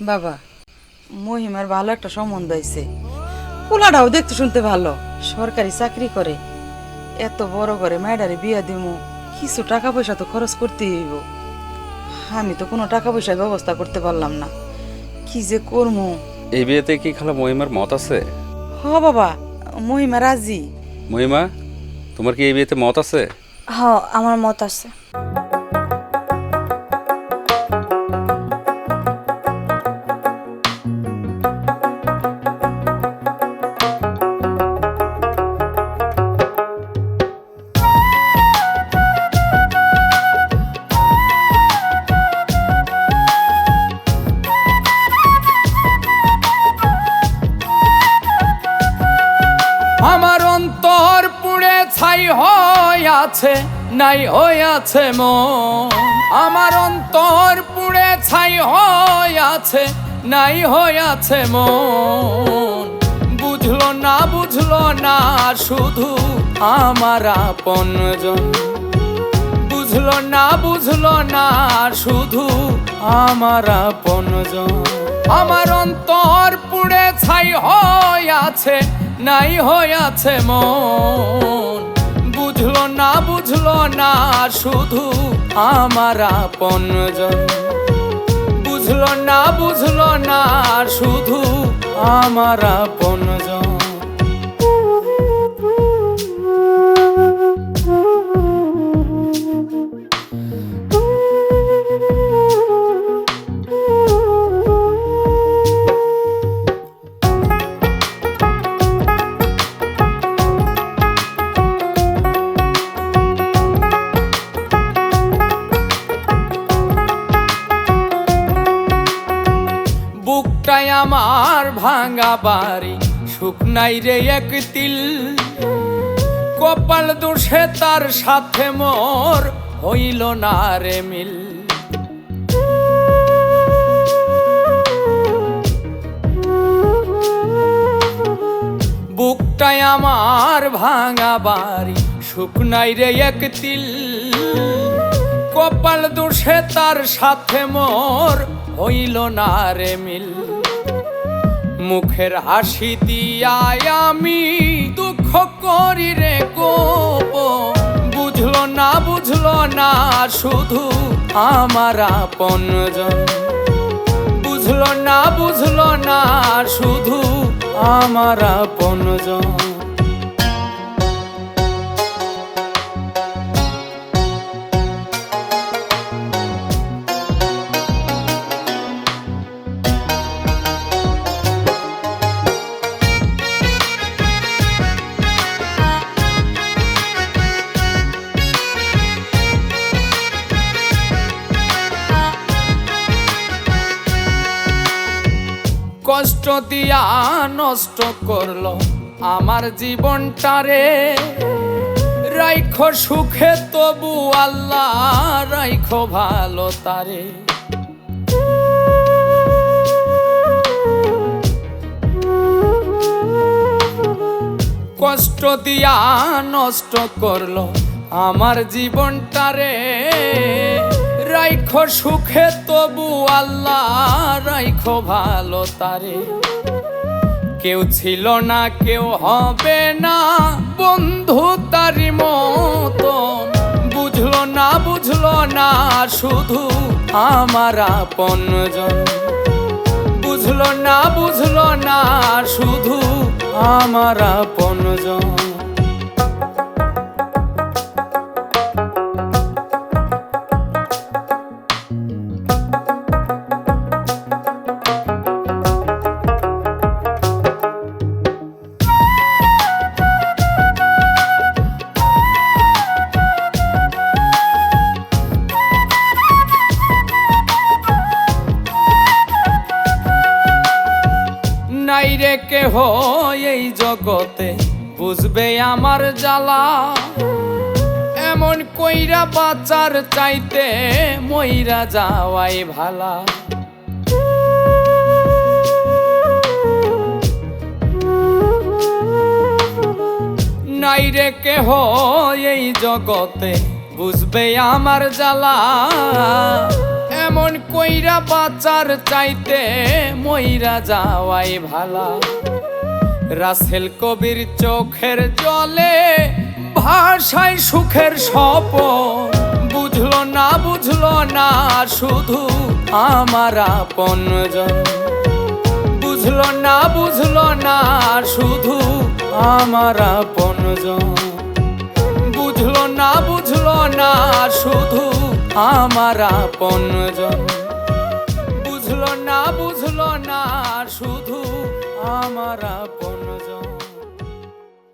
বাবা মহিমার ভালো একটা সম্বন্ধ হয়েছে পোলাটাও দেখতে শুনতে ভালো। সরকারি চাকরি করে। এত বড় করে ম্যাডারে বিয়া দিমু কিছু টাকা পয়সা তো খরচ করতে হইব। আমি তো কোনো টাকা পয়সার ব্যবস্থা করতে পারলাম না। কি যে করমু? এই বিয়েতে কি খালা মহিমার মত আছে? হ বাবা মহিমা রাজি। মহিমা তোমার কি এই বিয়েতে মত আছে? হ আমার মত আছে। ছাই হয়ে আছে নাই হয়ে আছে মন? আমার অন্তর পুড়ে ছাই হয়ে আছে নাই হয়ে আছে মন। বুঝলো না বুঝলো না, শুধু আমার আপনজন। বুঝলো না বুঝলো না, শুধু আমার আপনজন। আমার অন্তর পুড়ে ছাই হয়ে আছে নাই হয়ে আছে মন। না বুঝলো না শুধু আমার আপনজন বুঝলো না বুঝলো না শুধু আমার আপনজন বুকটাই আমার ভাঙা বাড়ি। শুকনাই রে এক তিল। কপাল দোষে তার সাথে মোর হইল না রে মিল। বুকটাই আমার ভাঙা বাড়ি। শুকনাই রে এক তিল। কপাল দোষে তার সাথে মোর হইল না রে মিল। মুখের হাসি দিয়ায় আমি দুঃখ করি রে গোপ বুঝলো না বুঝলো না, শুধু আমার আপনজন। বুঝলো না বুঝলো না, শুধু আমার আপনজন। কষ্ট দিয়া নষ্ট করল আমার জীবনটারে। রাইখো সুখে তবু আল্লাহ, রাইখো ভালো তারে। কষ্ট দিয়া নষ্ট করল আমার জীবনটারে। রাইখো সুখে, তবু আল্লাহ রাইখো ভালো তারে। কেউ ছিল না, কেউ হবে না, বন্ধু তারি মতন। বুঝলো না বুঝলো না, শুধু আমার আপনজন। বুঝলো না বুঝলো না, শুধু আমার আপনজন। নাই রে কেহ এই জগতে বুঝবে আমার জ্বালা। এমন কইরা বাঁচার চাইতে মইরা যাওয়াই ভালা। নাই রে কেহ এই জগতে বুঝবে আমার জ্বালা। এমন কইরা বাচার চাইতে মইরা যাওয়াই ভালা। রাসেল কবির চোখের জলে ভাষায় সুখের সপ বুঝলো না বুঝলো না, শুধু আমার আপনজন বুঝলো না বুঝলো না, শুধু আমার আপনজন বুঝলো না, বুঝল না, শুধু আমার আপন জন বুঝলো না বুঝলো না, শুধু আমার আপন